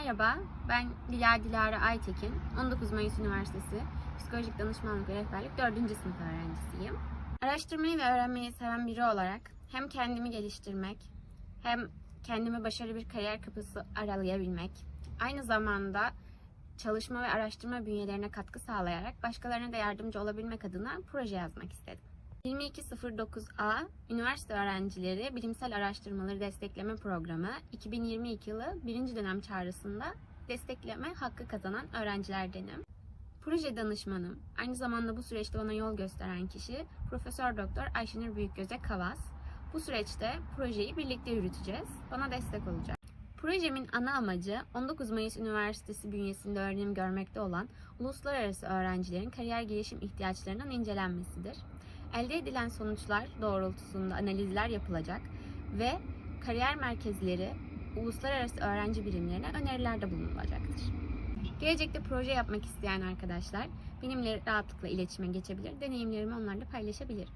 Merhaba, ben Dila Dilara Aytekin. 19 Mayıs Üniversitesi Psikolojik Danışmanlık ve Rehberlik 4. sınıf öğrencisiyim. Araştırmayı ve öğrenmeyi seven biri olarak hem kendimi geliştirmek, hem kendime başarılı bir kariyer kapısı aralayabilmek, aynı zamanda çalışma ve araştırma bünyelerine katkı sağlayarak başkalarına da yardımcı olabilmek adına proje yazmak istedim. 2209A Üniversite Öğrencileri Bilimsel Araştırmaları Destekleme Programı 2022 yılı birinci dönem çağrısında destekleme hakkı kazanan öğrencilerdenim. Proje danışmanım, aynı zamanda bu süreçte bana yol gösteren kişi Profesör Doktor Ayşenur Büyükgöze Kavas. Bu süreçte projeyi birlikte yürüteceğiz. Bana destek olacak. Projemin ana amacı 19 Mayıs Üniversitesi bünyesinde öğrenim görmekte olan uluslararası öğrencilerin kariyer gelişim ihtiyaçlarının incelenmesidir. Elde edilen sonuçlar doğrultusunda analizler yapılacak ve kariyer merkezleri uluslararası öğrenci birimlerine önerilerde bulunulacaktır. Gelecekte proje yapmak isteyen arkadaşlar benimle rahatlıkla iletişime geçebilir, deneyimlerimi onlarla paylaşabilirim.